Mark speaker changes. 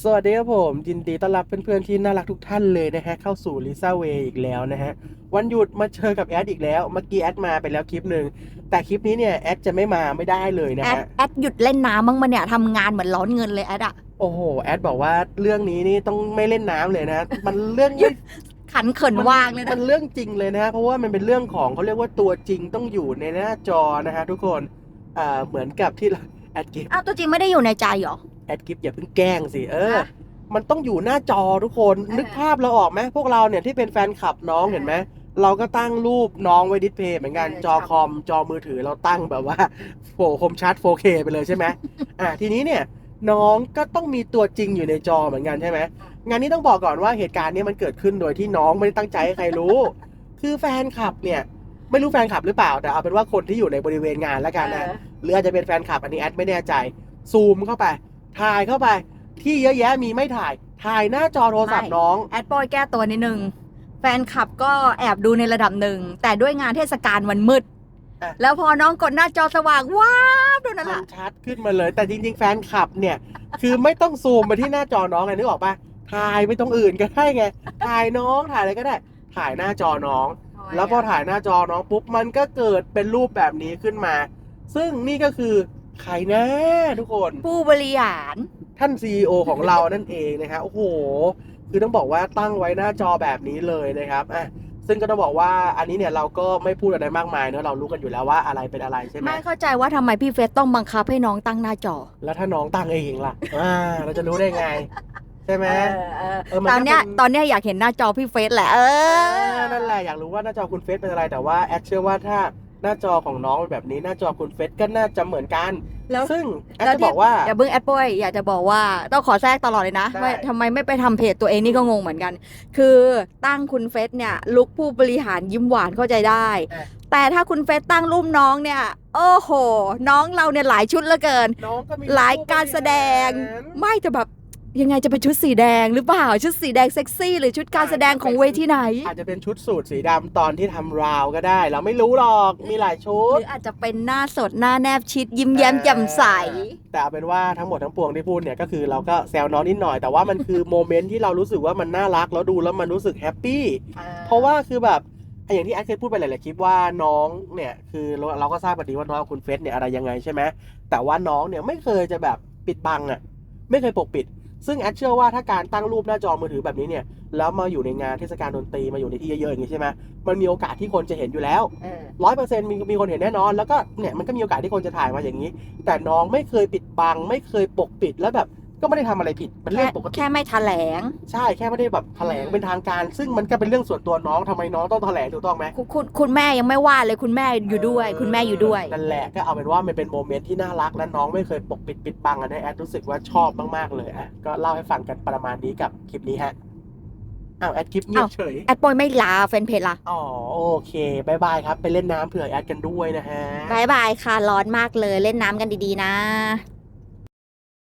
Speaker 1: สวัสดีครับผมยินดีต้อนรับเพื่อนๆที่น่ารักทุกท่านเลยนะฮะเข้าสู่ลิซ่าเวอีกแล้วนะฮะวันหยุดมาเจอกับแอดอีกแล้วเมื่อกี้แอดมาไปแล้วคลิปหนึ่งแต่คลิปนี้เนี่ยแอดจะไม่มาไม่ได้เลยนะ
Speaker 2: แอด
Speaker 1: ฮะ
Speaker 2: แอดหยุดเล่นน้ำบ้างมาเนี่ยทำงานเหมือนร้อนเงินเลยแอดอะ
Speaker 1: โอ้โหแอดบอกว่าเรื่องนี้นี่ต้องไม่เล่นน้ำเลยนะมันเรื่องไม่
Speaker 2: ขันเขินว่างเลย
Speaker 1: มั
Speaker 2: นะ
Speaker 1: นเรื่องจริงเลยนะฮะเพราะว่ามันเป็นเรื่องของเขาเรียกว่าตัวจริงต้องอยู่ในหน้าจอนะฮะทุกคนอ่าเหมือนกับที่เราแอดกิฟ
Speaker 2: อ้าวตัวจริงไม่ได้อยู่ในใจเหรอ
Speaker 1: แอดกิฟอย่าเพิ่งแกล้งสิเออ
Speaker 2: ฮะ
Speaker 1: มันต้องอยู่หน้าจอทุกคน
Speaker 2: เออ
Speaker 1: นึกภาพเราออกไหมพวกเราเนี่ยที่เป็นแฟนคลับน้องเห็นไหมเราก็ตั้งรูปน้องไว้ดิสเพย์เหมือนกันจอคอมจอมือถือเราตั้งแบบว่าโฟคมชัด 4K ไปเลยใช่ไหมอะทีนี้เนี่ยน้องก็ต้องมีตัวจริงอยู่ในจอเหมือนกันใช่ไหมงานนี้ต้องบอกก่อนว่าเหตุการณ์เนี้มันเกิดขึ้นโดยที่น้องไม่ได้ตั้งใจให้ใครรู้ คือแฟนคลับเนี่ยไม่รู้แฟนคลับหรือเปล่า แต่เอาเป็นว่าคนที่อยู่ในบริเวณงานแล้วกันนะหรืออาจจะเป็นแฟนคลับอันนี้แอดไม่แน่ใจซูมเข้าไป ถ่ายเข้าไป ที่เยอะแยะมีไม่ถ่าย ถ่ายหน้าจอโทรศัพท์
Speaker 2: ไม่
Speaker 1: น้อง
Speaker 2: แอดบอยแก้ตัวนิดนึง แฟนคลับก็แอบดูในระดับหนึ่ง แต่ด้วยงานเทศกาลวันมืด
Speaker 1: อะ
Speaker 2: แล้วพอน้องกดหน้าจอสว่างว้าวดูนั่น
Speaker 1: มั
Speaker 2: แหละ
Speaker 1: นชัดขึ้นมาเลย แต่จริง ๆ แฟนคลับเนี่ย คือไม่ต้องซูมไปที่หน้าจอน้องไงนึกออกปะถ่ายไปตรงอื่นก็ได้ไง ถ่ายน้องถ่ายอะไรก็ได้ ถ่ายหน้าจอน้อง แล้วพอถ่ายหน้าจอน้องปุ๊บมันก็เกิดเป็นรูปแบบนี้ขึ้นมา ซึ่งนี่ก็คือ ใครนะทุกคน
Speaker 2: ผู้บริหาร
Speaker 1: ท่าน CEO ของเรานั่นเองนะครับโอ้โห คือต้องบอกว่าตั้งไว้หน้าจอแบบนี้เลยนะครับอะซึ่งก็ต้องบอกว่าอันนี้เนี่ยเราก็ไม่พูดอะไรมากมายเนอะเรารู้กันอยู่แล้วว่าอะไรเป็นอะไรใช่ไหม
Speaker 2: ไม่เข้าใจว่าทำไมพี่เฟสต้องบังคับให้น้องตั้งหน้าจอ
Speaker 1: แล้วถ้าน้องตั้งเองล่ะอ่าเราจะรู้ได้ไง ใช่ไหม
Speaker 2: เออเออ
Speaker 1: เออมัน
Speaker 2: ต
Speaker 1: ก็
Speaker 2: อนเนี้ย
Speaker 1: เป็น
Speaker 2: ตอนเนี้ยอยากเห็นหน้าจอพี่เฟสแหละเอ
Speaker 1: เอ
Speaker 2: อ
Speaker 1: อนั่นแหละอยากรู้ว่าหน้าจอคุณเฟซเป็นอะไรแต่ว่าแอดเชื่อว่าถ้า หน้าจอของน้องเป็นแบบนี้หน้าจอคุณเฟซก็น่าจะเหมือนกัน
Speaker 2: แล้ว
Speaker 1: ซึ่งแอด
Speaker 2: แล้ว
Speaker 1: จะ
Speaker 2: ที่
Speaker 1: บอกว่า
Speaker 2: อย่าเพิ่งแอดบอยอยากจะบอกว่าต้องขอแทรกตลอดเลยนะ
Speaker 1: ได้
Speaker 2: ว่าทำไมไม่ไปทำเพจตัวเองนี่ก็งงเหมือนกัน คือตั้งคุณเฟสเนี่ยลุกผู้บริหารยิ้มหวานเข้าใจได้แต่ถ้าคุณเฟสตั้งรูปน้องเนี่ย โอ้โห น้องเราเนี่ยหลายชุดเหลือเกิน
Speaker 1: น้องก็มี
Speaker 2: หลายการแสดง ไม่แต่แบบ ยังไงจะเป็นชุดสีแดงหรือเปล่าชุดสีแดงเซ็กซี่หรือชุดการแสดงของเวทีไหน
Speaker 1: อาจจะเป็นชุดสูทสีดำตอนที่ทำราวก็ได้ เราไม่รู้หรอกมีหลายชุ
Speaker 2: ห
Speaker 1: ด
Speaker 2: รืออาจจะเป็นหน้าสดหน้าแนบชิดยิ้มแย้มแจ่มใส
Speaker 1: แต่เอาเป็นว่าทั้งหมดทั้งปวงที่พูดเนี่ยก็คือเราก็แซวน้องนิดหน่อยแต่ว่ามันคือ โมเมนต์ที่เรารู้สึกว่ามันน่ารักแล้วดูแล้วมันรู้สึกแฮปปี้ เพราะว่าคือแบบอย่างที่แอดเคยพูดไปหลาย ๆ คลิปว่าน้องเนี่ยคือเราเราก็ทราบกันดีว่าน้องกับคุณเฟสเนี่ยอะไรยังไงใช่ไหมแต่ว่าน้องเนี่ยไม่เคยจะแบบปิดบังอะไม่เคยปกปิด ซึ่งแอดเชื่อว่าถ้าการตั้งรูปหน้าจอมือถือแบบนี้เนี่ยแล้วมาอยู่ในงานเทศกาลดนตรีมาอยู่ในที่เยอะๆอย่างนี้ใช่ไหมมันมีโอกาสที่คนจะเห็นอยู่แล้ว
Speaker 2: เออ
Speaker 1: ร้อยเปอร์เซ็นต์มีมีคนเห็นแน่นอน แล้วก็เนี่ยมันก็มีโอกาสที่คนจะถ่ายมาอย่างนี้ แต่น้องไม่เคยปิดบัง ไม่เคยปกปิดแล้วแบบ ก็ไม่ได้ทำอะไรผิดมัน
Speaker 2: แค่
Speaker 1: เรื่องปกติ
Speaker 2: แค่ไม่แถลง
Speaker 1: ใช่แค่ไม่ได้แบบแถลงเป็นทางการ ซึ่งมันก็เป็นเรื่องส่วนตัวน้องทำไมน้องต้องแถลงถูกต้องไหม
Speaker 2: คุณคุณคุณแม่ยังไม่ว่าเลยคุณแม่อยู่ด้วย คุณแม่อยู่ด้วย
Speaker 1: นั่นแหละก็เอาเป็นว่ามันเป็นโมเมนต์ที่น่ารักและน้องไม่เคยปกปิดปิดบังอันนี้แอดรู้สึกว่าชอบมากๆเลยอะก็เล่าให้ฟังกันประมาณนี้กับคลิปนี้ฮะอ้าวแอดคลิปเงียบ
Speaker 2: อ้าว
Speaker 1: เฉย
Speaker 2: แอดบอยไม่ลาแฟนเพจล่ะ
Speaker 1: อ๋อโอเคบายบายครับไปเล่นน้ำเผื่อแอดกันด้วยนะฮะ
Speaker 2: บายบายค่ะร้อนมากเลยเล่นน้ำกันดีๆนะ